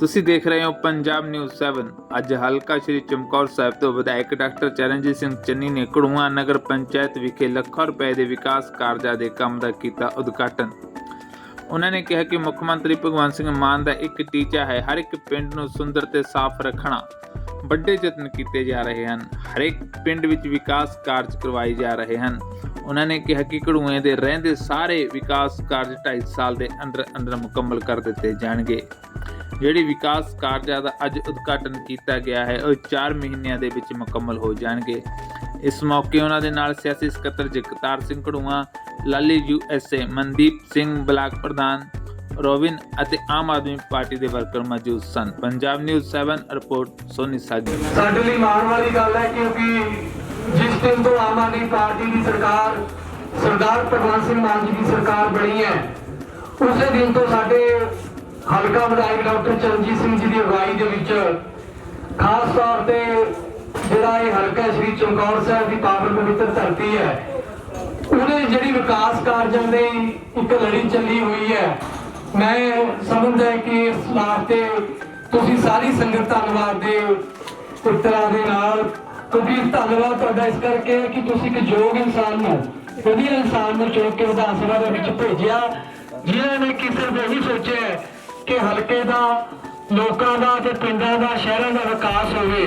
ਤੁਸੀਂ ਦੇਖ ਰਹੇ ਹੋ ਪੰਜਾਬ ਨਿਊਜ਼ 7 ਅੱਜ ਹਲਕਾ ਸ਼੍ਰੀ ਚਮਕੌਰ ਸਾਹਿਬ ਤੋਂ ਵਿਧਾਇਕ ਡਾਕਟਰ ਚਰਨਜੀਤ ਸਿੰਘ ਚੰਨੀ ਨੇ ਕੜੂਆ ਨਗਰ ਪੰਚਾਇਤ ਵਿਖੇ ਲੱਖਾਂ ਰੁਪਏ ਦੇ ਵਿਕਾਸ ਕਾਰਜਾਂ ਦੇ ਕੰਮ ਦਾ ਕੀਤਾ ਉਦਘਾਟਨ। ਉਹਨਾਂ ਨੇ ਕਿਹਾ ਕਿ ਮੁੱਖ ਮੰਤਰੀ ਭਗਵੰਤ ਸਿੰਘ ਮਾਨ ਦਾ ਇੱਕ ਟੀਚਾ ਹੈ, ਹਰ ਇੱਕ ਪਿੰਡ ਨੂੰ ਸੁੰਦਰ ਤੇ ਸਾਫ਼ ਰੱਖਣਾ। ਵੱਡੇ ਯਤਨ ਕੀਤੇ ਜਾ ਰਹੇ ਹਨ ਹਰੇਕ ਪਿੰਡ ਵਿੱਚ ਵਿਕਾਸ ਕਾਰਜ ਕਰਵਾਏ ਜਾ ਰਹੇ ਹਨ। ਉਹਨਾਂ ਨੇ ਕਿਹਾ ਕਿ ਕੜੂਏ ਦੇ ਰਹਿੰਦੇ ਸਾਰੇ ਵਿਕਾਸ ਕਾਰਜ 2.5 ਸਾਲ ਦੇ ਅੰਦਰ ਅੰਦਰ ਮੁਕੰਮਲ ਕਰ ਦਿੱਤੇ ਜਾਣਗੇ। ਜਿਹੜੀ ਵਿਕਾਸ ਕਾਰਜਾਂ ਦਾ ਅੱਜ ਉਦਘਾਟਨ ਕੀਤਾ ਗਿਆ ਹੈ, ਉਹ 4 ਮਹੀਨਿਆਂ ਦੇ ਵਿੱਚ ਮੁਕੰਮਲ ਹੋ ਜਾਣਗੇ। ਇਸ ਮੌਕੇ ਉਹਨਾਂ ਦੇ ਨਾਲ ਸਿਆਸੀ ਸਕੱਤਰ Jagtar Singh Karua Lali U S A Mandeep Singh block ਪ੍ਰਧਾਨ ਰੋਵਿਨ ਅਤੇ ਆਮ ਆਦਮੀ ਪਾਰਟੀ ਦੇ ਵਰਕਰ ਮੌਜੂਦ ਸਨ। ਪੰਜਾਬ ਨਿਊਜ਼ 7 ਰਿਪੋਰਟ, ਸੋਨੀ ਸਾਗੀ ਸਾਡੇ ਲਈ ਮਾਣ ਵਾਲੀ ਗੱਲ ਹੈ ਕਿਉਂਕਿ ਜਿਸ ਦਿਨ ਤੋਂ ਆਮ ਆਦਮੀ ਪਾਰਟੀ ਦੀ ਸਰਕਾਰ ਸਰਦਾਰ ਭਗਵੰਤ ਸਿੰਘ ਮਾਨ ਜੀ ਦੀ ਸਰਕਾਰ ਬਣੀ ਹੈ, ਉਸੇ ਦਿਨ ਤੋਂ ਸਾਡੇ ਹਲਕਾ ਵਿਧਾਇਕ ਡਾਕਟਰ ਚਰਨਜੀਤ ਸਿੰਘ ਜੀ ਦੀ ਅਗਵਾਈ ਦੇ ਵਿੱਚ ਖਾਸ ਤੌਰ ਤੇ ਜਿਹੜਾ ਇਹ ਹਲਕਾ ਸ੍ਰੀ ਚਮਕੌਰ ਸਾਹਿਬ ਦੀ ਪਾਵਨ ਪਵਿੱਤਰ ਧਰਤੀ ਹੈ, ਉਹਦੇ ਜਿਹੜੀ ਵਿਕਾਸ ਕਾਰਜਾਂ ਦੀ ਇੱਕ ਲੜੀ ਚੱਲੀ ਹੋਈ ਹੈ। ਮੈਂ ਸਮਝਦਾ ਕਿ ਇਸ ਵਾਸਤੇ ਤੁਸੀਂ ਸਾਰੀ ਸੰਗਤ ਧੰਨਵਾਦ ਦੇ ਪੁੱਤਰਾਂ ਦੇ ਨਾਲ। ਕਿਉਂਕਿ ਧੰਨਵਾਦ ਤੁਹਾਡਾ ਇਸ ਕਰਕੇ ਹੈ ਕਿ ਤੁਸੀਂ ਇੱਕ ਯੋਗ ਇਨਸਾਨ ਨੂੰ ਵਧੀਆ ਇਨਸਾਨ ਨੂੰ ਚੁਣ ਕੇ ਵਿਧਾਨ ਸਭਾ ਦੇ ਵਿੱਚ ਭੇਜਿਆ। ਜਿਨ੍ਹਾਂ ਨੇ ਕਿਸੇ ਸਿਰਫ ਇਹੀ ਸੋਚਿਆ ਕਿ ਹਲਕੇ ਦਾ, ਲੋਕਾਂ ਦਾ ਤੇ ਪਿੰਡਾਂ ਦਾ, ਸ਼ਹਿਰਾਂ ਦਾ ਵਿਕਾਸ ਹੋਵੇ,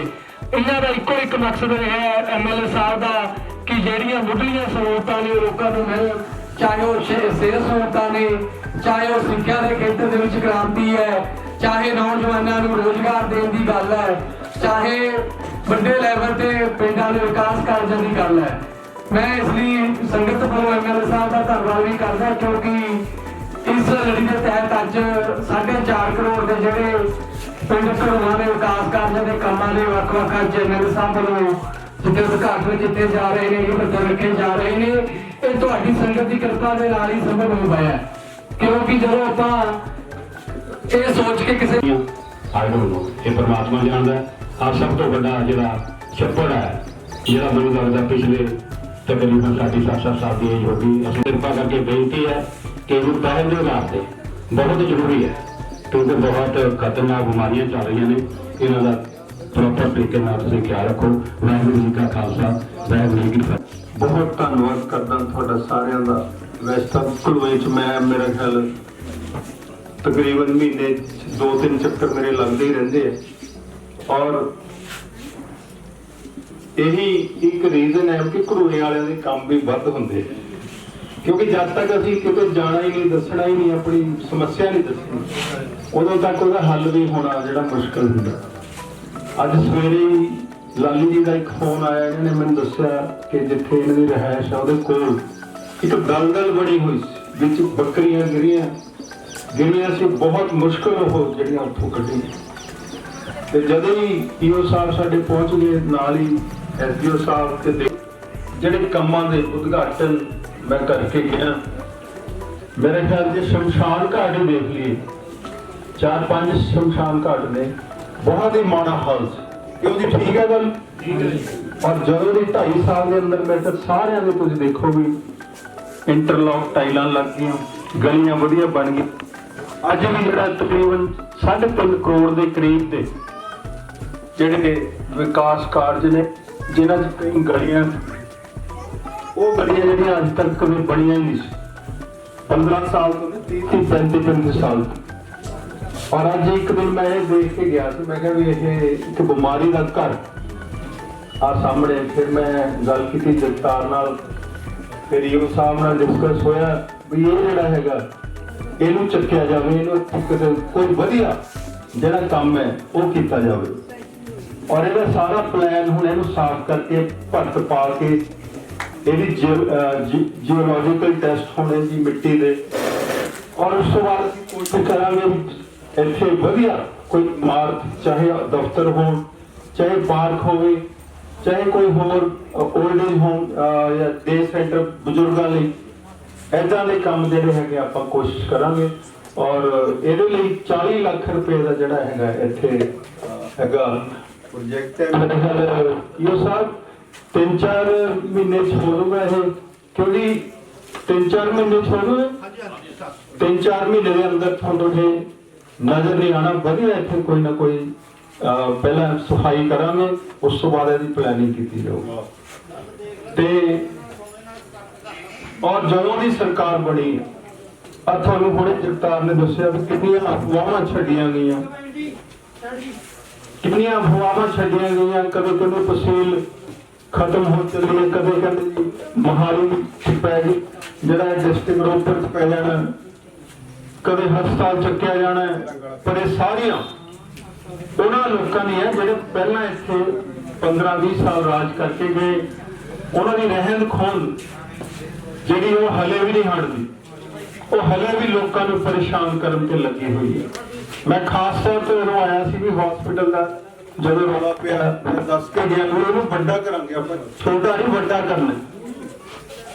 ਇਹਨਾਂ ਦਾ ਇੱਕੋ ਇੱਕ ਮਕਸਦ ਹੈ ਐਮਐਲਏ ਸਾਹਿਬ ਦਾ ਕਿ ਜਿਹੜੀਆਂ ਮੁੱਢਲੀਆਂ ਸਹੂਲਤਾਂ ਨੇ ਲੋਕਾਂ ਨੂੰ ਮਿਲਣ, ਚਾਹੇ ਉਹ ਸਿਹਤ ਸਹੂਲਤਾਂ ਨੇ, ਚਾਹੇ ਉਹ ਸਿੱਖਿਆ ਦੇ ਖੇਤਰ ਦੇ ਵਿੱਚ ਕ੍ਰਾਂਤੀ ਹੈ, ਚਾਹੇ ਨੌਜਵਾਨਾਂ ਨੂੰ ਰੋਜ਼ਗਾਰ ਦੇਣ ਦੀ ਗੱਲ ਹੈ, ਚਾਹੇ ਵੱਡੇ ਲੈਵਲ ਤੇ ਪਿੰਡਾਂ ਦੇ ਵਿਕਾਸ ਕਾਰਜਾਂ ਦੀ ਗੱਲ ਹੈ। ਮੈਂ ਇਸ ਲਈ ਸੰਗਤ ਵੱਲੋਂ ਐਮਐਲਏ ਸਾਹਿਬ ਦਾ ਧੰਨਵਾਦ ਵੀ ਕਰਦਾ, ਕਿਉਂਕਿ ਇਸ ਲੜੀ ਦੇ ਤਹਿਤ ਅੱਜ 4.5 ਕਰੋੜ ਦੇ ਜਿਹੜੇ ਪਿੰਡ ਘਰੋਆਂ ਦੇ ਵਿਕਾਸ ਕਾਰਜਾਂ ਦੇ ਕੰਮਾਂ ਦੇ ਵੱਖ-ਵੱਖ ਅੱਜ ਸਾਹਿਬ ਵੱਲੋਂ ਜਿੱਥੇ ਉਦਘਾਟਨ ਕੀਤੇ ਜਾ ਰਹੇ ਨੇ, ਇਹ ਬੱਦਲ ਰੱਖੇ ਜਾ ਰਹੇ ਨੇ। ਇਹ ਤੁਹਾਡੀ ਸੰਗਤ ਦੀ ਕਿਰਪਾ ਦੇ ਨਾਲ ਹੀ ਸੰਭਵ ਹੋ ਪਾਇਆ ਕਿਉਂਕਿ ਜਦੋਂ ਆਪਾਂ ਇਹ ਸੋਚ ਕੇ ਕਿਸੇ ਆਈ ਡੋਨਟ ਨੋ ਇਹ ਪਰਮਾਤਮਾ ਜਾਣਦਾ ਹੈ ਸਭ ਤੋਂ ਵੱਡਾ ਜਿਹੜਾ ਛੱਪੜ ਹੈ, ਜਿਹੜਾ ਮੈਨੂੰ ਲੱਗਦਾ ਪਿਛਲੇ ਤਕਰੀਬਨ ਸਾਡੀ ਸੱਤ ਸੱਤ ਦੀ ਏਜ ਹੋ ਗਈ। ਅਸੀਂ ਕਿਰਪਾ ਕਰਕੇ ਬੇਨਤੀ ਹੈ ਕਿ ਇਹਨੂੰ ਪਹਿਲ ਦੇ ਆਧਾਰ ਤੇ ਬਹੁਤ ਜ਼ਰੂਰੀ ਹੈ, ਕਿਉਂਕਿ ਬਹੁਤ ਖਤਰਨਾਕ ਬਿਮਾਰੀਆਂ ਚੱਲ ਰਹੀਆਂ ਨੇ। ਇਹਨਾਂ ਦਾ ਪ੍ਰੋਪਰ ਤਰੀਕੇ ਨਾਲ ਤੁਸੀਂ ਖਿਆਲ ਰੱਖੋ। ਵਾਹਿਗੁਰੂ ਜੀ ਕਾ ਖਾਲਸਾ, ਵਾਹਿਗੁਰੂ ਜੀ ਕੀ ਫਤਿਹ। ਬਹੁਤ ਧੰਨਵਾਦ ਕਰਦਾ ਤੁਹਾਡਾ ਸਾਰਿਆਂ ਦਾ। ਵੈਸੇ ਤਾਂ ਕੁਲਵੇ ਚ ਮੈਂ, ਮੇਰਾ ਖਿਆਲ ਤਕਰੀਬਨ ਮਹੀਨੇ ਦੋ ਤਿੰਨ ਚੱਕਰ ਮੇਰੇ ਲੱਗਦੇ ਹੀ ਰਹਿੰਦੇ ਆ। ਔਰ ਇਹੀ ਇੱਕ ਰੀਜ਼ਨ ਹੈ ਕਿ ਘਰੋੜੇ ਵਾਲਿਆਂ ਦੇ ਕੰਮ ਵੀ ਵੱਧ ਹੁੰਦੇ ਕਿਉਂਕਿ ਜਦ ਤੱਕ ਅਸੀਂ ਕਿਤੇ ਜਾਣਾ ਹੀ ਨਹੀਂ, ਦੱਸਣਾ ਹੀ ਨਹੀਂ, ਆਪਣੀ ਸਮੱਸਿਆ ਨਹੀਂ ਦੱਸਣੀ, ਉਦੋਂ ਤੱਕ ਉਹਦਾ ਹੱਲ ਵੀ ਹੋਣਾ ਜਿਹੜਾ ਮੁਸ਼ਕਲ ਹੁੰਦਾ। ਅੱਜ ਸਵੇਰੇ ਲਾਲੀ ਜੀ ਦਾ ਇੱਕ ਫੋਨ ਆਇਆ, ਇਹਨਾਂ ਨੇ ਮੈਨੂੰ ਦੱਸਿਆ ਕਿ ਜਿੱਥੇ ਇਹਨਾਂ ਦੀ ਰਹਿائش ਆ, ਉਹਦੇ ਕੋਲ ਇੱਕ ਦਲਦਲ ਬਣੀ ਹੋਈ ਸੀ, ਵਿੱਚ ਬੱਕਰੀਆਂ ਗਿਰੀਆਂ ਜਿਹੜੀਆਂ ਸੀ ਬਹੁਤ ਮੁਸ਼ਕਲ ਹੋ ਜਿਹੜੀਆਂ ਉੱਥੋਂ ਕੱਢੀਆਂ। ਤੇ ਜਦੋਂ ਹੀ ਪੀਓ ਸਾਹਿਬ ਸਾਡੇ ਪਹੁੰਚ ਗਏ, ਨਾਲ ਹੀ ਐਸਡੀਓ ਸਾਹਿਬ ਤੇ ਦੇ- ਜਿਹੜੇ ਕੰਮਾਂ ਦੇ ਉਦਘਾਟਨ ਮੈਂ ਕਰਕੇ ਗਿਆ ਮੇਰੇ ਖਿਆਲ ਦੇ ਸ਼ਮਸ਼ਾਨ ਘਾਟ ਹੀ ਦੇਖ ਲਈਏ। ਚਾਰ ਪੰਜ ਸ਼ਮਸ਼ਾਨ ਘਾਟ ਨੇ। ਬਹੁਤ ਹੀ ਮਾੜਾ ਹਾਲ ਸੀ। ਕਿਉਂ ਜੀ? ਠੀਕ ਹੈ ਗੱਲ? ਔਰ ਜਦੋਂ ਦੀ 2.5 ਸਾਲ ਦੇ ਅੰਦਰ ਮੈਂ ਤਾਂ ਸਾਰਿਆਂ ਦੇ ਤੁਸੀਂ ਦੇਖੋ ਵੀ ਇੰਟਰਲੌਕ ਟਾਈਲਾਂ ਲੱਗ ਗਈਆਂ ਗਲੀਆਂ ਵਧੀਆ ਬਣ ਗਈਆਂ। ਅੱਜ ਵੀ ਜਿਹੜਾ ਤਕਰੀਬਨ 3.5 ਕਰੋੜ ਦੇ ਕਰੀਬ ਦੇ ਜਿਹੜੇ ਵਿਕਾਸ ਕਾਰਜ ਨੇ ਜਿਨ੍ਹਾਂ 'ਚ ਕਈ ਗਲੀਆਂ ਉਹ ਗਲੀਆਂ ਜਿਹੜੀਆਂ ਅੱਜ ਤੱਕ ਕਦੇ ਬਣੀਆਂ ਹੀ ਨਹੀਂ ਸੀ। 15 ਸਾਲ ਤੋਂ 30 30 35 35 ਸਾਲ ਤੋਂ। ਅੱਜ ਇੱਕ ਦਿਨ ਮੈਂ ਇਹ ਦੇਖ ਕੇ ਗਿਆ ਸੀ ਮੈਂ ਕਿਹਾ ਵੀ ਇਹ ਇੱਕ ਬਿਮਾਰੀ ਦਾ ਘਰ। ਆ ਸਾਹਮਣੇ ਫਿਰ ਮੈਂ ਗੱਲ ਕੀਤੀ ਜਗਤਾਰ ਨਾਲ। ਫਿਰ ਯੂ ਸਾਹਿਬ ਨਾਲ ਡਿਸਕਸ ਹੋਇਆ ਵੀ ਇਹ ਜਿਹੜਾ ਹੈਗਾ, ਇਹਨੂੰ ਚੱਕਿਆ ਜਾਵੇ, ਇਹਨੂੰ ਕਿਤੇ ਕੋਈ ਵਧੀਆ ਜਿਹੜਾ ਕੰਮ ਹੈ, ਉਹ ਕੀਤਾ ਜਾਵੇ। ਔਰ ਇਹਦਾ ਸਾਰਾ ਪਲਾਨ ਹੁਣ ਇਹਨੂੰ ਸਾਫ਼ ਕਰਕੇ ਭਰਤ ਪਾ ਕੇ ਇਹਦੀ ਜੀਓਲੋਜੀਕਲ ਟੈਸਟ ਹੋਣੇ ਜੀ ਮਿੱਟੀ ਦੇ। ਔਰ ਉਸ ਤੋਂ ਬਾਅਦ ਅਸੀਂ ਕੋਸ਼ਿਸ਼ ਕਰਾਂਗੇ ਇੱਥੇ ਵਧੀਆ ਕੋਈ ਇਮਾਰਤ, ਚਾਹੇ ਦਫ਼ਤਰ ਹੋਣ, ਚਾਹੇ ਪਾਰਕ ਹੋਵੇ, ਚਾਹੇ ਕੋਈ ਹੋਰ 올ਡ ਏਜ ਹੋਮ ਜਾਂ ਡੇ ਸੈਂਟਰ ਬਜ਼ੁਰਗਾਂ ਲਈ। ਐਦਾਂ ਦੇ ਕੰਮ ਜਿਹੜੇ ਹੈਗੇ ਆਪਾਂ ਕੋਸ਼ਿਸ਼ ਕਰਾਂਗੇ। ਔਰ ਇਹਦੇ ਲਈ 40 ਲੱਖ ਰੁਪਏ ਦਾ ਜਿਹੜਾ ਹੈਗਾ ਇੱਥੇ ਹੈਗਾ ਪ੍ਰੋਜੈਕਟ ਹੈ ਮੇਰੇ ਖਿਆਲ ਇਹ ਸਾਹਿਬ ਤਿੰਨ ਚਾਰ ਮਹੀਨੇ ਚ ਹੋ ਇਹ? ਕਿਉਂਕਿ ਤਿੰਨ ਚਾਰ ਮਹੀਨੇ ਚ ਹੋ ਤਿੰਨ ਚਾਰ ਮਹੀਨੇ ਦੇ ਅੰਦਰ ਤੁਹਾਨੂੰ ਇਹ ਨਜ਼ਰ ਨਹੀਂ ਆਣਾ ਵਧੀਆ ਇੱਥੇ ਕੋਈ ਨਾ ਕੋਈ ਪਹਿਲਾਂ ਸਫ਼ਾਈ ਕਰਾਂਗੇ ਉਸ ਤੋਂ ਬਾਅਦ ਇਹਦੀ ਪਲੈਨਿੰਗ ਕੀਤੀ ਜਾਊਗੀ। ਤੇ ਔਰ ਜਦੋਂ ਦੀ ਸਰਕਾਰ ਬਣੀ ਆ ਤੁਹਾਨੂੰ ਹੁਣੇ ਜਗਤਾਰ ਨੇ ਦੱਸਿਆ ਵੀ ਕਿੰਨੀਆਂ ਅਫਵਾਹਾਂ ਛੱਡੀਆਂ ਗਈਆਂ। ਕਿੰਨੀਆਂ ਅਫਵਾਹਾਂ ਛੱਡੀਆਂ ਗਈਆਂ, ਕਦੇ ਕਦੇ ਤਹਿਸੀਲ ਖਤਮ ਹੋ ਚੱਲੀ ਹੈ, ਕਦੇ ਕਹਿੰਦੇ ਜੀ ਪੈ ਗਈ, ਜਿਹੜਾ ਡਿਸਟ੍ਰਿਕਟ ਰੋਪੜ ਪੈ ਜਾਣਾ, ਕਦੇ ਹਸਪਤਾਲ ਚੱਕਿਆ ਜਾਣਾ, ਪਰ ਇਹ ਸਾਰੀਆਂ ਉਹਨਾਂ ਲੋਕਾਂ ਦੀ ਹੈ ਜਿਹੜੇ ਪਹਿਲਾਂ ਇੱਥੇ 15 20 ਸਾਲ ਰਾਜ ਕਰਕੇ ਗਏ, ਉਹਨਾਂ ਦੀ ਰਹਿੰਦ ਖੂੰਹਦ ਜਿਹੜੀ ਉਹ ਹਲੇ ਵੀ ਨਹੀਂ ਹਟਦੀ, ਉਹ ਹਲੇ ਵੀ ਲੋਕਾਂ ਨੂੰ ਪਰੇਸ਼ਾਨ ਕਰਨ ਤੇ ਲੱਗੀ ਹੋਈ ਹੈ। ਮੈਂ ਖਾਸ ਤੌਰ ਤੇ ਉਦੋਂ ਆਇਆ ਸੀ ਵੀ ਹਸਪੀਟਲ ਦਾ, ਜਦੋਂ ਰੌਲਾ ਪਿਆ, ਮੈਂ ਦੱਸ ਕੇ ਗਿਆ ਵੀ ਉਹਨੂੰ ਵੱਡਾ ਕਰਾਂਗੇ ਆਪਾਂ। ਛੋਟਾ ਨਹੀਂ, ਵੱਡਾ ਕਰਨਾ।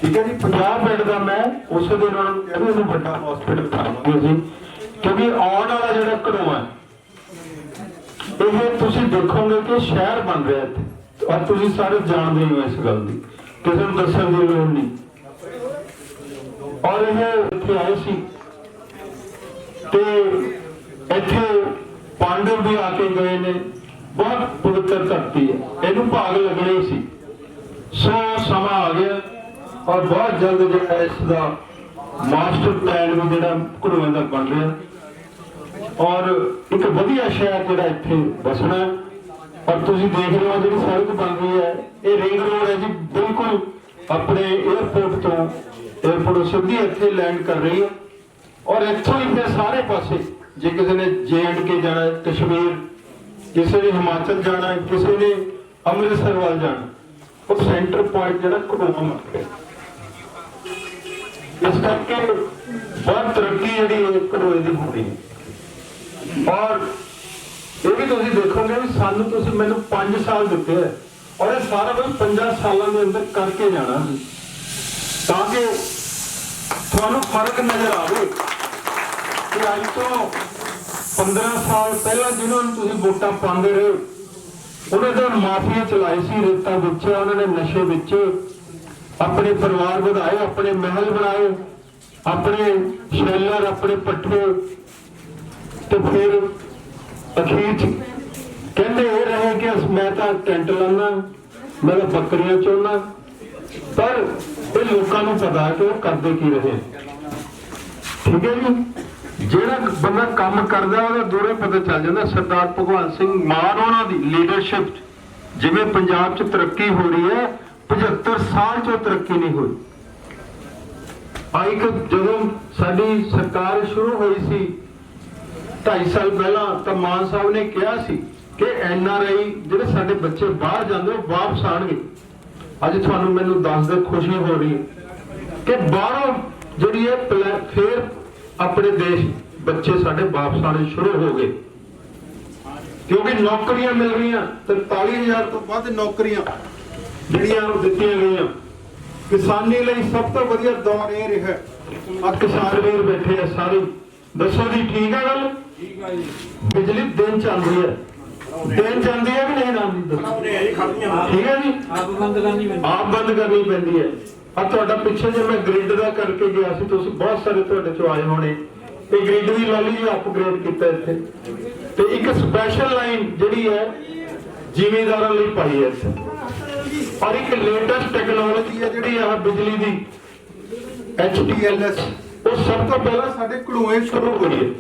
ਠੀਕ ਹੈ ਜੀ 50 ਬੈੱਡ ਦਾ ਮੈਂ ਉਸੇ ਦਿਨ ਉਹਨਾਂ ਨੂੰ ਕਿਹਾ ਵੱਡਾ ਹਸਪੀਟਲ ਕਰਾਵਾਂਗੇ ਜੀ ਕਿਉਂਕਿ ਆਉਣ ਵਾਲਾ ਜਿਹੜਾ ਘੜੋਆ ਇਹ ਤੁਸੀਂ ਦੇਖੋਗੇ ਕਿ ਸ਼ਹਿਰ ਬਣ ਰਿਹਾ ਇੱਥੇ। ਔਰ ਤੁਸੀਂ ਸਾਰੇ ਜਾਣਦੇ ਹੋ ਇਸ ਗੱਲ ਦੀ, ਕਿਸੇ ਨੂੰ ਦੱਸਣ ਦੀ ਲੋੜ ਨਹੀਂ। ਔਰ ਇਹ ਇੱਥੇ ਆਏ ਸੀ, ਤੇ ਇੱਥੇ ਪਾਂਡਵ ਵੀ ਆ ਕੇ ਗਏ ਨੇ। ਬਹੁਤ ਪਵਿੱਤਰ ਧਰਤੀ ਹੈ। ਇਹਨੂੰ ਭਾਗ ਲੱਗਣੇ ਸੀ। ਸੋ ਸਮਾਂ ਆ ਗਿਆ ਔਰ ਬਹੁਤ ਜਲਦ ਜਿਹੜਾ ਇਸ ਦਾ ਮਾਸਟਰ ਪਲਾਨ ਵੀ ਜਿਹੜਾ ਘੜੂਆਂ ਦਾ ਬਣ ਰਿਹਾ। ਔਰ ਇੱਕ ਵਧੀਆ ਸ਼ਹਿਰ ਜਿਹੜਾ ਇੱਥੇ ਬਸਣਾ ਔਰ ਤੁਸੀਂ ਦੇਖ ਰਹੇ ਹੋ ਜਿਹੜੀ ਸੜਕ ਬਣ ਰਹੀ ਹੈ, ਇਹ ਰਿੰਗ ਰੋਡ ਹੈ ਜੀ। ਬਿਲਕੁਲ ਆਪਣੇ 에어ਪੋਰਟ ਤੋਂ 에어ਪੋਰਟ ਸਿੱਧੀ ਇੱਥੇ ਲੈਂਡ ਕਰ ਰਹੀ ਹੈ। ਔਰ ਇੱਥੋਂ ਹੀ ਫਿਰ ਸਾਰੇ ਪਾਸੇ ਜੇ ਕਿਸੇ ਨੇ ਕੇ ਜਾਣਾ ਹੈ, ਕਸ਼ਮੀਰ, ਕਿਸੇ ਨੇ ਹਿਮਾਚਲ ਜਾਣਾ ਹੈ, ਕਿਸੇ ਨੇ ਅੰਮ੍ਰਿਤਸਰ ਵੱਲ ਜਾਣਾ ਉਹ ਸੈਂਟਰ ਪੁਆਇੰਟ ਜਿਹੜਾ ਘੜੂਆ ਬਣ ਇਸ ਕਰਕੇ ਬਹੁਤ ਤਰੱਕੀ ਜਿਹੜੀ ਹੈ ਘੜੋਏ ਦੀ ਹੋਣੀ ਹੈ। ਔਰ ਇਹ ਵੀ ਤੁਸੀਂ ਦੇਖੋਗੇ ਵੀ ਸਾਨੂੰ ਤੁਸੀਂ ਮੈਨੂੰ 5 ਸਾਲ ਦਿੱਤੇ ਹੈ ਔਰ ਇਹ ਸਾਰਾ ਕੁਝ 5 ਸਾਲਾਂ ਦੇ ਅੰਦਰ ਕਰਕੇ ਜਾਣਾ ਸੀ ਤਾਂ ਕਿ ਤੁਹਾਨੂੰ ਫ਼ਰਕ ਨਜ਼ਰ ਆਵੇ। ਕਿ ਅੱਜ ਤੋਂ 15 ਸਾਲ ਪਹਿਲਾਂ ਜਿਹਨਾਂ ਨੂੰ ਤੁਸੀਂ ਵੋਟਾਂ ਪਾਉਂਦੇ ਰਹੇ, ਉਹਨਾਂ ਦੇ ਮਾਫੀਆ ਚਲਾਏ ਸੀ ਰੇਤਾ ਵਿੱਚ ਉਹਨਾਂ ਨੇ ਨਸ਼ੇ ਵਿੱਚ, ਆਪਣੇ ਪਰਿਵਾਰ ਵਧਾਏ, ਆਪਣੇ ਮਹਿਲ ਬਣਾਏ, ਆਪਣੇ ਸ਼ੈਲਰ ਆਪਣੇ ਪੱਠੇ, ਤੇ ਫਿਰ ਅਖੀਰ ਕਹਿੰਦੇ ਇਹ ਰਹੇ ਕਿ ਅਸ- ਮੈਂ ਤਾਂ ਟੈਂਟ ਲਾਉਣਾ ਮੈਂ ਤਾਂ ਬੱਕਰੀਆਂ ਚੋਣਾ ਪਰ ਇਹ ਲੋਕਾਂ ਨੂੰ ਪਤਾ ਕਿ ਉਹ ਕਰਦੇ ਕੀ ਰਹੇ। ਠੀਕ ਹੈ ਜੀ? ਜਿਹੜਾ ਬੰਦਾ ਕੰਮ ਕਰਦਾ, ਉਹਦਾ ਦੂਰੇ ਪਤਾ ਚੱਲ ਜਾਂਦਾ। ਸਰਦਾਰ ਭਗਵੰਤ ਸਿੰਘ ਮਾਨ ਉਹਨਾਂ ਦੀ ਲੀਡਰਸ਼ਿਪ ਜਿਵੇਂ ਪੰਜਾਬ 'ਚ ਤਰੱਕੀ ਹੋ ਰਹੀ ਹੈ 75 ਸਾਲ 'ਚ ਤਰੱਕੀ ਨਹੀਂ ਹੋਈ। ਆ ਇੱਕ ਜਦੋਂ ਸਾਡੀ ਸਰਕਾਰ ਸ਼ੁਰੂ ਹੋਈ ਸੀ 2.5 ਸਾਲ ਪਹਿਲਾਂ ਤਾਂ ਮਾਨ ਸਾਹਿਬ ਨੇ ਕਿਹਾ ਸੀ ਕਿ ਐਨ ਆਰ ਆਈ ਜਿਹੜੇ ਸਾਡੇ ਬੱਚੇ ਬਾਹਰ ਜਾਂਦੇ, ਉਹ ਵਾਪਸ ਆਣਗੇ ਅੱਜ ਤੁਹਾਨੂੰ ਮੈਨੂੰ ਦੱਸ ਦੇ ਖੁਸ਼ੀ ਹੋ ਰਹੀ ਹੈ ਕਿ ਬਾਹਰੋਂ ਜਿਹੜੀ ਹੈ ਪਲੈ- ਫੇਰ ਆਪਣੇ ਦੇਸ਼ ਬੱਚੇ ਸਾਡੇ ਵਾਪਸ ਆਣੇ ਸ਼ੁਰੂ ਹੋ ਗਏ। ਕਿਉਂਕਿ ਨੌਕਰੀਆਂ ਮਿਲ ਰਹੀਆਂ 43000 ਤੋਂ ਵੱਧ ਨੌਕਰੀਆਂ ਜਿਹੜੀਆਂ ਉਹ ਦਿੱਤੀਆਂ ਗਈਆਂ। ਕਿਸਾਨੀ ਲਈ ਸਭ ਤੋਂ ਵਧੀਆ ਦੌਰ ਇਹ ਰਿਹਾ। ਆ ਕਿਸਾਨ ਵੀਰ ਬੈਠੇ ਆ ਸਾਰੇ। ਦੱਸੋ ਜੀ ਠੀਕ ਹੈ ਗੱਲ? ਠੀਕ ਹੈ ਜੀ। ਬਿਜਲੀ ਦਿਨ ਚੱਲਦੀ ਹੈ। ਦਿਨ ਜਾਂਦੀ ਹੈ ਕਿ ਨਹੀਂ ਜਾਂਦੀ ਠੀਕ ਹੈ ਜੀ? ਆਪ ਬੰਦ ਕਰਨੀ ਪੈਂਦੀ ਆਪ ਬੰਦ ਕਰਨੀ ਪੈਂਦੀ ਹੈ। ਆ ਤੁਹਾਡਾ ਪਿੱਛੇ ਜੇ ਮੈਂ ਗ੍ਰਿਡ ਦਾ ਕਰਕੇ ਗਿਆ ਸੀ, ਤੁਸੀਂ ਬਹੁਤ ਸਾਰੇ ਤੁਹਾਡੇ ਚੋਂ ਆਏ ਹੋਣੇ। ਇਹ ਗ੍ਰਿਡ ਵੀ ਲਾ ਲਈ ਅਪਗ੍ਰੇਡ ਕੀਤਾ ਇੱਥੇ। ਤੇ ਇੱਕ ਸਪੈਸ਼ਲ ਲਾਈਨ ਜਿਹੜੀ ਹੈ, ਜ਼ਿਮੀਂਦਾਰਾਂ ਲਈ ਪਾਈ ਹੈ ਇੱਥੇ। ਔਰ ਇੱਕ ਲੇਟੈਸਟ ਟੈਕਨੋਲੋਜੀ ਹੈ ਜਿਹੜੀ ਆ ਬਿਜਲੀ ਦੀ HTLS ਉਹ ਸਭ ਤੋਂ ਪਹਿਲਾਂ ਸਾਡੇ ਘੜੂਏ ਸ਼ੁਰੂ ਹੋਈ ਹੈ।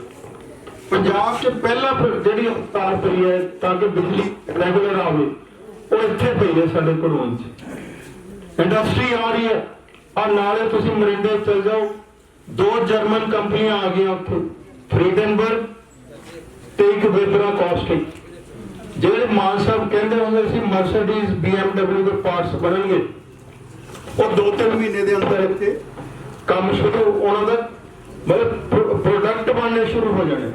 ਪੰਜਾਬ 'ਚ ਪਹਿਲਾਂ ਜਿਹੜੀ ਤਾਰ ਪਈ ਹੈ, ਤਾਂ ਕਿ ਬਿਜਲੀ ਰੈਗੂਲਰ ਆਵੇ, ਉਹ ਇੱਥੇ ਪਈ ਹੈ ਸਾਡੇ ਘੜੂਆਂ 'ਚ ਇੰਡਸਟਰੀ ਆ ਰਹੀ ਹੈ। ਆ ਨਾਲੇ ਤੁਸੀਂ ਮਰਿੰਡੇ ਚਲ ਜਾਓ। ਦੋ ਜਰਮਨ ਕੰਪਨੀਆਂ ਆ ਗਈਆਂ ਉੱਥੇ। ਫਰੀਡਨਬਰਗ ਤੇ ਇੱਕ ਵੇਬਰਾ ਕਾਸਟਿਕ ਜਿਹੜੇ ਮਾਨ ਸਾਹਿਬ ਕਹਿੰਦੇ ਹੁੰਦੇ ਸੀ ਮਰਸੀਡੀਜ਼ BMW ਦੇ ਪਾਰਟਸ ਬਣਨਗੇ। ਉਹ ਦੋ ਤਿੰਨ ਮਹੀਨੇ ਦੇ ਅੰਦਰ ਇੱਥੇ ਕੰਮ ਸ਼ੁਰੂ ਉਹਨਾਂ ਦਾ, ਮਤਲਬ ਪ੍ਰੋਡਕਟ ਬਣਨੇ ਸ਼ੁਰੂ ਹੋ ਜਾਣੇ।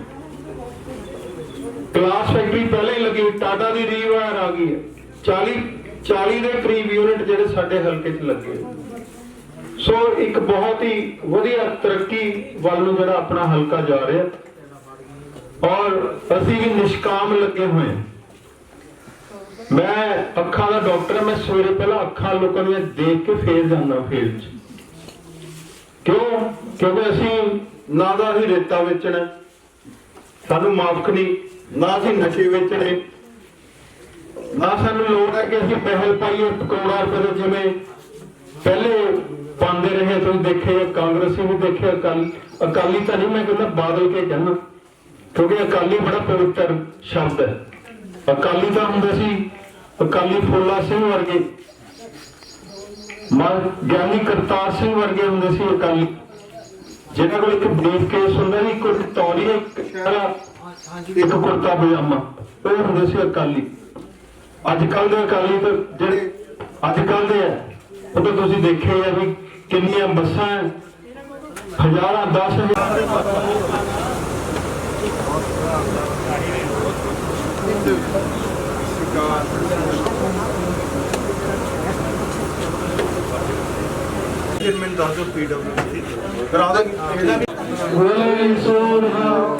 ਕਲਾਸ ਫੈਕਟਰੀ ਪਹਿਲਾਂ ਹੀ ਲੱਗੀ ਟਾਟਾ ਦੀ ਰੀਵਾਇਰ ਆ ਗਈ ਹੈ। 40 40 ਦੇ ਕਰੀਬ ਯੂਨਿਟ ਜਿਹੜੇ ਸਾਡੇ ਹਲਕੇ 'ਚ ਲੱਗੇ। ਸੋ ਇੱਕ ਬਹੁਤ ਹੀ ਵਧੀਆ ਤਰੱਕੀ ਵੱਲ ਨੂੰ ਜਿਹੜਾ ਆਪਣਾ ਹਲਕਾ ਜਾ ਰਿਹਾ। ਔਰ ਅਸੀਂ ਵੀ ਨਿਸ਼ਕਾਮ ਲੱਗੇ ਹੋਏ ਮੈਂ ਅੱਖਾਂ ਦਾ ਡਾਕਟਰ ਮੈਂ ਸਵੇਰੇ ਪਹਿਲਾਂ ਅੱਖਾਂ ਲੋਕਾਂ ਨੂੰ ਦੇਖ ਕੇ ਫੇਰ ਜਾਂਦਾ ਫੀਲਡ 'ਚ ਕਿਉਂ? ਕਿਉਂਕਿ ਅਸੀਂ ਨਾ ਦਾ ਹੀ ਰੇਤਾ ਵੇਚਣਾ, ਸਾਨੂੰ ਮਾਫਕ ਨਹੀਂ ਨਾ ਅਸੀਂ ਨਸ਼ੇ ਵੇਚਣੇ। ਨਾ ਸਾਨੂੰ ਲੋੜ ਹੈ ਕਿ ਅਸੀਂ ਪਹਿਲ ਪਾਈਏ ਕਰੋੜਾਂ ਰੁਪਏ ਦੇ ਜਿਵੇਂ ਪਹਿਲੇ ਪਾਉਂਦੇ ਰਹੇ ਤੁਸੀਂ ਦੇਖੇ, ਕਾਂਗਰਸੀ ਵੀ ਦੇਖੇ, ਅਕਾਲੀ ਅਕਾਲੀ ਤਾਂ ਨਹੀਂ, ਮੈਂ ਕਹਿੰਦਾ ਬਾਦਲ ਕੇ ਕਹਿੰਦਾ ਕਿਉਂਕਿ ਅਕਾਲੀ ਬੜਾ ਪਵਿੱਤਰ ਸ਼ਬਦ ਹੈ। ਅਕਾਲੀ ਤਾਂ ਹੁੰਦੇ ਸੀ, ਅਕਾਲੀ ਫੁੱਲਾ ਸਿੰਘ ਵਰਗੇ। ਮਨ ਗਿਆਨੀ ਕਰਤਾਰ ਸਿੰਘ ਵਰਗੇ ਹੁੰਦੇ ਸੀ ਅਕਾਲੀ। ਜਿਹਨਾਂ ਕੋਲ ਇੱਕ ਬਰੀਫ ਕੇਸ ਹੁੰਦਾ ਸੀ, ਇੱਕ ਤੌਲੀਆ ਇੱਕ ਸ਼ਹਿਰਾ ਇੱਕ ਕੁਰਤਾ ਪਜਾਮਾ, ਉਹ ਹੁੰਦੇ ਸੀ ਅਕਾਲੀ। ਅੱਜ ਕੱਲ ਦੇ ਅਕਾਲੀ ਤਾਂ ਜਿਹੜੇ ਅੱਜ ਕੱਲ ਦੇ ਆ ਉਹ ਤਾਂ ਤੁਸੀਂ ਦੇਖੇ ਆ ਵੀ ਕਿੰਨੀਆਂ ਬੱਸਾਂ ਹਜ਼ਾਰਾਂ ਦਸ ਹਜ਼ਾਰ। ਮੈਨੂੰ ਦੱਸ ਦਿਓ ਪੀਡਬਲਿਊ ਕਰਾ ਦੇ। ਇਹਦਾ ਵੀ ਬੋਲੇ ਸੋਨਾ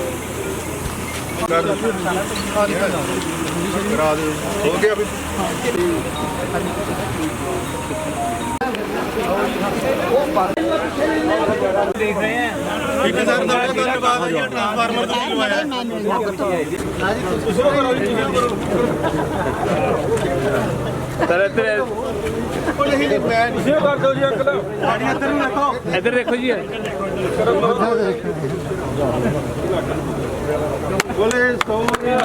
ਆਹੀ ਹੈ ਹਰਦੀਪ ਹੋ ਗਈ ਕਹਿੰਦੇ ਪਾਸ ਹੋ ਗਈ ਪਾਸ ਹੋ ਗਈ ਐਕਸ਼ਨ ਹੋ ਗਿਆ ਐਕਸ਼ਨ ਹੋ ਗਿਆ ਕਰਾ ਦਿਓ ਹੋ ਗਿਆ ਵੀ ਦੇਖ ਰਹੇ हैं ਇੱਕ ਸਰ ਦਾ ਗੱਲਬਾਤ ਹੈ ਟ੍ਰਾਂਸਫਾਰਮਰ ਤੁਸੀਂ ਲਵਾਇਆ ਸਰ ਇੱਧਰ ਤੁਸੀਂ ਕਰ ਦਿਓ ਜੀ ਅੰਕਲ। ਗਾੜੀ ਇੱਧਰ ਨੂੰ ਰੱਖੋ। ਇੱਧਰ ਦੇਖੋ ਜੀ। ਬੋਲੇ ਸੋਨਿਆ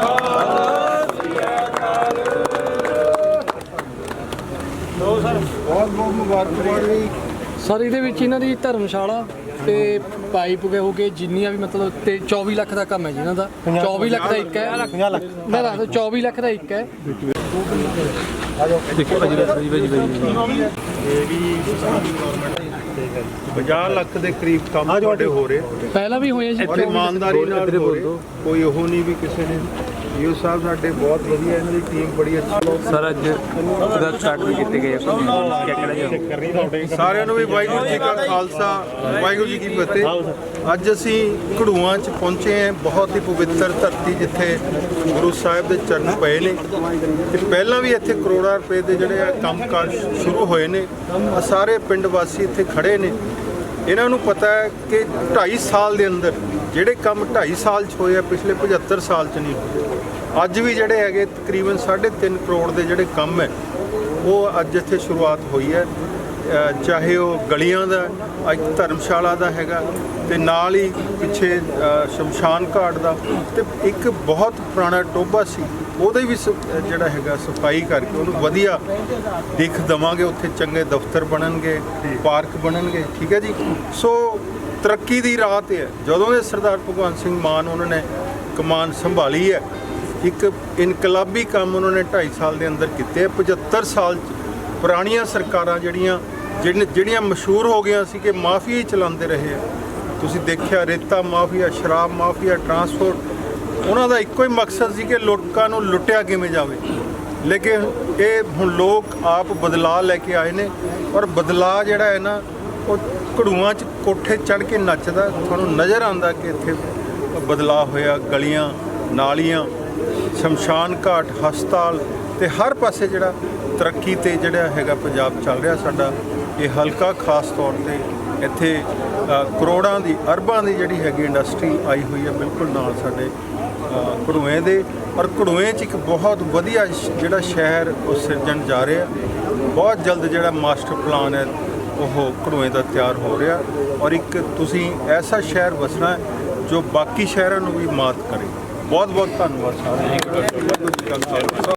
ਦੋ ਸਰ। ਬਹੁਤ ਬਹੁਤ ਮੁਬਾਰਕ ਜੀ। ਸਰ ਇਹਦੇ ਵਿੱਚ ਇਹਨਾਂ ਦੀ ਧਰਮਸ਼ਾਲਾ ਤੇ ਪਾਈਪ ਹੋ ਗਏ ਜਿੰਨੀਆਂ ਵੀ ਮਤਲਬ ਤੇ 24 ਲੱਖ ਦਾ ਕੰਮ ਹੈ ਜੀ ਇਹਨਾਂ ਦਾ। 24 ਲੱਖ ਦਾ ਇੱਕ ਹੈ। 50 ਲੱਖ। ਮੈਂ ਦੱਸਦਾ 24 ਲੱਖ ਦਾ ਇੱਕ ਹੈ। ਇਹ ਵੀ 50 ਲੱਖ ਦੇ ਕਰੀਬ ਕੰਮ ਤੁਹਾਡੇ ਹੋ ਰਹੇ। ਪਹਿਲਾਂ ਵੀ ਹੋਏ ਜੀ ਇਮਾਨਦਾਰੀ ਨਾਲ ਕੋਈ ਉਹ ਨਹੀਂ ਵੀ ਕਿਸੇ ਨੇ ਯੂ ਸਾਹਿਬ ਸਾਡੇ ਬਹੁਤ ਵਧੀਆ ਇਹਨਾਂ ਦੀ ਟੀਮ ਬੜੀ ਅੱਛੀ ਸਰ ਅੱਜ ਉਹਦਾ ਸਟਾਰਟ ਵੀ ਕੀਤੇ ਗਏ ਸਾਰਿਆਂ ਨੂੰ ਵੀ ਵਾਹਿਗੁਰੂ ਜੀ ਕਾ ਖਾਲਸਾ ਵਾਹਿਗੁਰੂ ਜੀ ਕੀ ਫਤਿਹ। ਅੱਜ ਅਸੀਂ ਘੜੂਆਂ 'ਚ ਪਹੁੰਚੇ ਹਾਂ ਬਹੁਤ ਹੀ ਪਵਿੱਤਰ ਧਰਤੀ ਜਿੱਥੇ ਗੁਰੂ ਸਾਹਿਬ ਦੇ ਚਰਨ ਪਏ ਨੇ। ਤੇ ਪਹਿਲਾਂ ਵੀ ਇੱਥੇ ਕਰੋੜਾਂ ਰੁਪਏ ਦੇ ਜਿਹੜੇ ਆ ਕੰਮਕਾਜ ਸ਼ੁਰੂ ਹੋਏ ਨੇ। ਆ ਸਾਰੇ ਪਿੰਡ ਵਾਸੀ ਇੱਥੇ ਖੜੇ ਨੇ। ਇਹਨਾਂ ਨੂੰ ਪਤਾ ਹੈ ਕਿ 2.5 ਸਾਲ ਦੇ ਅੰਦਰ ਜਿਹੜੇ ਕੰਮ 2.5 ਸਾਲ 'ਚ ਹੋਏ ਆ, ਪਿਛਲੇ 75 ਸਾਲ 'ਚ ਨਹੀਂ ਹੋਏ। ਅੱਜ ਵੀ ਜਿਹੜੇ ਹੈਗੇ ਤਕਰੀਬਨ 3.5 ਕਰੋੜ ਦੇ ਜਿਹੜੇ ਕੰਮ ਹੈ, ਉਹ ਅੱਜ ਇੱਥੇ ਸ਼ੁਰੂਆਤ ਹੋਈ ਹੈ। ਚਾਹੇ ਉਹ ਗਲੀਆਂ ਦਾ ਅੱਜ ਧਰਮਸ਼ਾਲਾ ਦਾ ਹੈਗਾ ਤੇ ਨਾਲ ਹੀ ਪਿੱਛੇ ਸ਼ਮਸ਼ਾਨ ਘਾਟ ਦਾ ਤੇ ਇੱਕ ਬਹੁਤ ਪੁਰਾਣਾ ਟੋਬਾ ਸੀ ਉਹਦੇ ਵੀ ਜਿਹੜਾ ਹੈਗਾ ਸਫ਼ਾਈ ਕਰਕੇ ਉਹਨੂੰ ਵਧੀਆ ਦਿੱਖ ਦਵਾਂਗੇ ਉੱਥੇ ਚੰਗੇ ਦਫ਼ਤਰ ਬਣਨਗੇ ਪਾਰਕ ਬਣਨਗੇ ਠੀਕ ਹੈ ਜੀ? ਸੋ ਤਰੱਕੀ ਦੀ ਰਾਹ ਤੇ ਹੈ। ਜਦੋਂ ਦੇ ਸਰਦਾਰ ਭਗਵੰਤ ਸਿੰਘ ਮਾਨ ਉਹਨਾਂ ਨੇ ਕਮਾਨ ਸੰਭਾਲੀ ਹੈ ਇੱਕ ਇਨਕਲਾਬੀ ਕੰਮ ਉਹਨਾਂ ਨੇ 2.5 ਸਾਲ ਦੇ ਅੰਦਰ ਕੀਤੇ ਆ। 75 ਸਾਲ ਪੁਰਾਣੀਆਂ ਸਰਕਾਰਾਂ ਜਿਹੜੀਆਂ ਜਿਹੜੀਆਂ ਜਿਹੜੀਆਂ ਮਸ਼ਹੂਰ ਹੋ ਗਈਆਂ ਸੀ ਕਿ ਮਾਫੀਆ ਹੀ ਚਲਾਉਂਦੇ ਰਹੇ ਆ ਤੁਸੀਂ ਦੇਖਿਆ ਰੇਤਾ ਮਾਫੀਆ ਸ਼ਰਾਬ ਮਾਫੀਆ ਟਰਾਂਸਪੋਰਟ ਉਹਨਾਂ ਦਾ ਇੱਕੋ ਹੀ ਮਕਸਦ ਸੀ ਕਿ ਲੋਕਾਂ ਨੂੰ ਲੁੱਟਿਆ ਕਿਵੇਂ ਜਾਵੇ। ਲੇਕਿਨ ਇਹ ਹੁਣ ਲੋਕ ਆਪ ਬਦਲਾਅ ਲੈ ਕੇ ਆਏ ਨੇ ਔਰ ਬਦਲਾਅ ਜਿਹੜਾ ਹੈ ਨਾ, ਉਹ ਘੜੂਆਂ 'ਚ ਕੋਠੇ ਚੜ ਕੇ ਨੱਚਦਾ, ਤੁਹਾਨੂੰ ਨਜ਼ਰ ਆਉਂਦਾ ਕਿ ਇੱਥੇ ਬਦਲਾਅ ਹੋਇਆ, ਗਲੀਆਂ, ਨਾਲੀਆਂ, ਸ਼ਮਸ਼ਾਨ ਘਾਟ, ਹਸਪਤਾਲ ਤੇ ਹਰ ਪਾਸੇ ਜਿਹੜਾ ਤਰੱਕੀ ਤੇ ਜਿਹੜਾ ਹੈਗਾ ਪੰਜਾਬ ਚੱਲ ਰਿਹਾ ਸਾਡਾ, ਇਹ ਹਲਕਾ ਖਾਸ ਤੌਰ ਤੇ ਇੱਥੇ ਕਰੋੜਾਂ ਦੀ, ਅਰਬਾਂ ਦੀ ਜਿਹੜੀ ਹੈਗੀ ਇੰਡਸਟਰੀ ਆਈ ਹੋਈ ਹੈ, ਬਿਲਕੁਲ ਨਾਲ ਸਾਡੇ ਘੜੂਏ ਦੇ। ਔਰ ਘੜੂਏ 'ਚ ਇੱਕ ਬਹੁਤ ਵਧੀਆ ਜਿਹੜਾ ਸ਼ਹਿਰ, ਉਹ ਸਿਰਜਣ ਜਾ ਰਿਹਾ। ਬਹੁਤ ਜਲਦ ਜਿਹੜਾ ਮਾਸਟਰ ਪਲਾਨ ਹੈ, ਉਹ ਘੜੂਏ ਦਾ ਤਿਆਰ ਹੋ ਰਿਹਾ। ਔਰ ਇੱਕ ਤੁਸੀਂ ਐਸਾ ਸ਼ਹਿਰ ਵਸਣਾ ਜੋ ਬਾਕੀ ਸ਼ਹਿਰਾਂ ਨੂੰ ਵੀ ਮਾਤ ਕਰੇ। ਬਹੁਤ ਬਹੁਤ ਧੰਨਵਾਦ ਸਾਰਿਆਂ ਦਾ